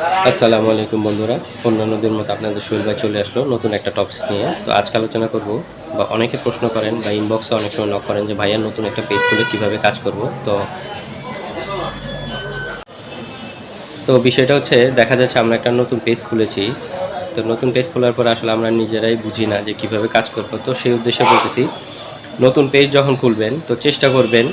আসসালামু আলাইকুম বন্ধুরা। অন্যান্যদের মতো আপনাদের শরীর ভাই চলে আসলো নতুন একটা টপিক্স নিয়ে। তো আজকে আলোচনা করব বা অনেকে প্রশ্ন করেন বা ইনবক্সে অনেক সময় নক করেন যে, ভাইয়া, নতুন একটা পেজ খুলে কীভাবে কাজ করব? তো তো বিষয়টা হচ্ছে, দেখা যাচ্ছে আমরা একটা নতুন পেজ খুলেছি। তো নতুন পেজ খোলার পর আসলে আমরা নিজেরাই বুঝি না যে কীভাবে কাজ করব। তো সেই উদ্দেশ্যে বলতেছি, নতুন পেজ যখন খুলবেন, তো চেষ্টা করবেন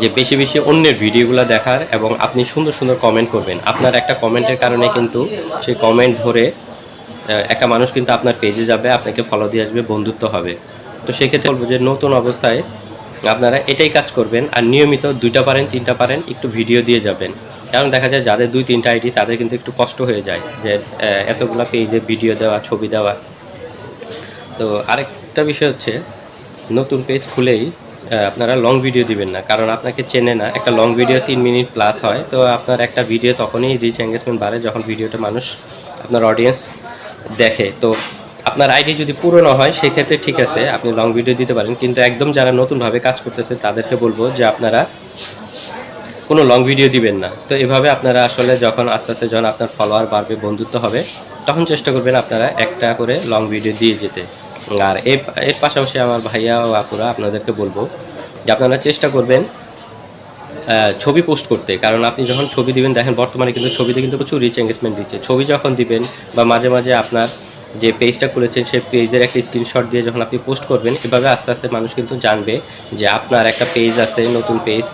যে বেশি বেশি অন্যের ভিডিওগুলো দেখার এবং আপনি সুন্দর সুন্দর কমেন্ট করবেন। আপনার একটা কমেন্টের কারণে কিন্তু সেই কমেন্ট ধরে একটা মানুষ কিন্তু আপনার পেজে যাবে, আপনাকে ফলো দিয়ে আসবে, বন্ধুত্ব হবে। তো সেক্ষেত্রে বলব যে নতুন অবস্থায় আপনারা এটাই কাজ করবেন আর নিয়মিত দুইটা পারেন, তিনটা পারেন, একটু ভিডিও দিয়ে যাবেন। কারণ দেখা যায় যাদের দুই, তিনটা আইডি তাদের কিন্তু একটু কষ্ট হয়ে যায় যে এতগুলা পেজে ভিডিও দেওয়া, ছবি দেওয়া। তো আরেকটা বিষয় হচ্ছে, নতুন পেজ খুলেই আপনারা লং ভিডিও দিবেন না, কারণ আপনাকে চেনে না। একটা লং ভিডিও তিন মিনিট প্লাস হয়, তো আপনার একটা ভিডিও তখনই রিচ এঙ্গেজমেন্ট বাড়ে যখন ভিডিওটা মানুষ, আপনার অডিয়েন্স দেখে। তো আপনার আইডি যদি পুরনো হয়, সেক্ষেত্রে ঠিক আছে, আপনি লং ভিডিও দিতে পারেন, কিন্তু একদম যারা নতুনভাবে কাজ করতেছে, তাদেরকে বলব যে আপনারা কোনো লং ভিডিও দিবেন না। তো এভাবে আপনারা আসলে যখন আস্তে আস্তে যখন আপনার ফলোয়ার বাড়বে, বন্ধুত্ব হবে, তখন চেষ্টা করবেন আপনারা একটা করে লং ভিডিও দিয়ে যেতে। আর এর এর পাশাপাশি আমার ভাইয়া ও আপুরা আপনাদেরকে বলব যে আপনারা চেষ্টা করবেন ছবি পোস্ট করতে। কারণ আপনি যখন ছবি দিবেন, দেখেন বর্তমানে কিন্তু ছবিতে কিন্তু প্রচুর রিচ এঙ্গেজমেন্ট দিচ্ছে। ছবি যখন দিবেন বা মাঝে মাঝে আপনার যে পেজটা খুলেছেন, সেই পেজের একটা স্ক্রিনশট দিয়ে যখন আপনি পোস্ট করবেন, এভাবে আস্তে আস্তে মানুষ কিন্তু জানবে যে আপনার একটা পেজ আছে, নতুন পেজ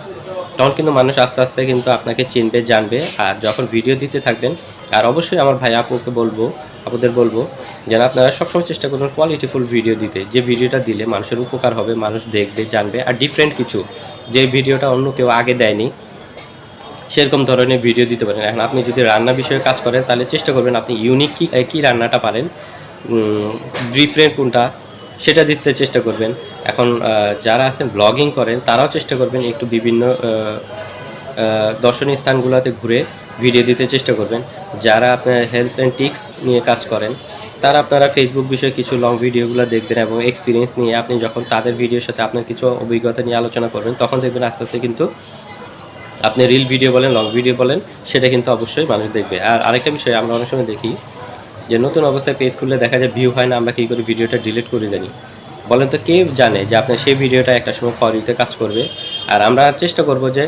তখন কিন্তু মানুষ আস্তে আস্তে কিন্তু আপনাকে চিনবে, জানবে। আর যখন ভিডিও দিতে থাকবেন, আর অবশ্যই আমার ভাই আপুকে বলব, আপুদের বলব, যেন আপনারা সবসময় চেষ্টা করবেন কোয়ালিটিফুল ভিডিও দিতে। যে ভিডিওটা দিলে মানুষের উপকার হবে, মানুষ দেখবে, জানবে, আর ডিফারেন্ট কিছু। যে ভিডিওটা অন্য কেউ আগে দেয়নি, সেরকম ধরনের ভিডিও দিতে পারেন। এখন আপনি যদি রান্না বিষয়ে কাজ করেন, তাহলে চেষ্টা করবেন আপনি ইউনিক কী কী রান্নাটা পারেন ডিফারেন্ট কোনটা, সেটা দিতে চেষ্টা করবেন। এখন যারা আছেন ব্লগিং করেন, তারাও চেষ্টা করবেন একটু বিভিন্ন দর্শনীয় স্থানগুলোতে ঘুরে ভিডিও দিতে চেষ্টা করবেন। যারা আপনার হেলথ অ্যান্ড টিক্স নিয়ে কাজ করেন, তারা আপনারা ফেসবুক বিষয়ে কিছু লং ভিডিওগুলো দেখবেন এবং এক্সপিরিয়েন্স নিয়ে আপনি যখন তাদের ভিডিওর সাথে আপনার কিছু অভিজ্ঞতা নিয়ে আলোচনা করবেন, তখন দেখবেন আস্তে আস্তে কিন্তু আপনি রিল ভিডিও বলেন লং ভিডিও বলেন, সেটা কিন্তু অবশ্যই মানুষ দেখবে। আর আরেকটা বিষয় আমরা অনেক সময় দেখি যে, নতুন অবস্থায় পেজ খুললে দেখা যায় ভিউ হয় না, আমরা কী করে ভিডিওটা ডিলিট করে জানি? বলেন তো কে জানে যে আপনার সেই ভিডিওটা একটা সময় ফর ইউতে কাজ করবে। আর আমরা চেষ্টা করব যে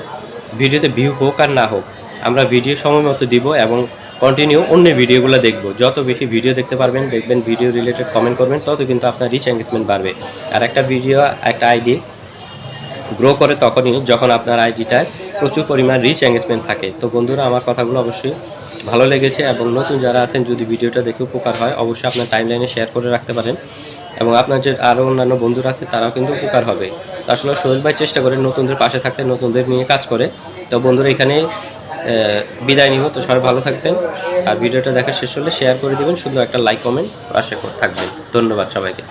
ভিডিওতে ভিউ হোক আর না হোক, আমরা ভিডিও সময় মতো দিব এবং কন্টিনিউ অন্য ভিডিওগুলো দেখব। যত বেশি ভিডিও দেখতে পারবেন, দেখবেন ভিডিও রিলেটেড কমেন্ট করবেন, তত কিন্তু আপনার রিচ এঙ্গেজমেন্ট বাড়বে। আর একটা ভিডিও একটা আইডি গ্রো করে তখনই যখন আপনার আইডিটায় প্রচুর পরিমাণ রিচ এঙ্গেজমেন্ট থাকে। তো বন্ধুরা, আমার কথাগুলো অবশ্যই ভালো লেগেছে এবং নতুন যারা আছেন, যদি ভিডিওটা দেখে উপকার হয়, অবশ্যই আপনার টাইমলাইনে শেয়ার করে রাখতে পারেন। এবং আপনার যে আরও অন্যান্য বন্ধুরা আছে, তারাও কিন্তু উপকার হবে। আসলে সোহেল ভাই চেষ্টা করে নতুনদের পাশে থাকতে, নতুনদের নিয়ে কাজ করে। তো বন্ধুরা এখানে বিদায় নিব। তো সবাই ভালো থাকবেন। আর ভিডিওটা দেখা শেষ হলে শেয়ার করে দিবেন। শুধু একটা লাইক কমেন্ট আশা থাকবেন। ধন্যবাদ সবাইকে।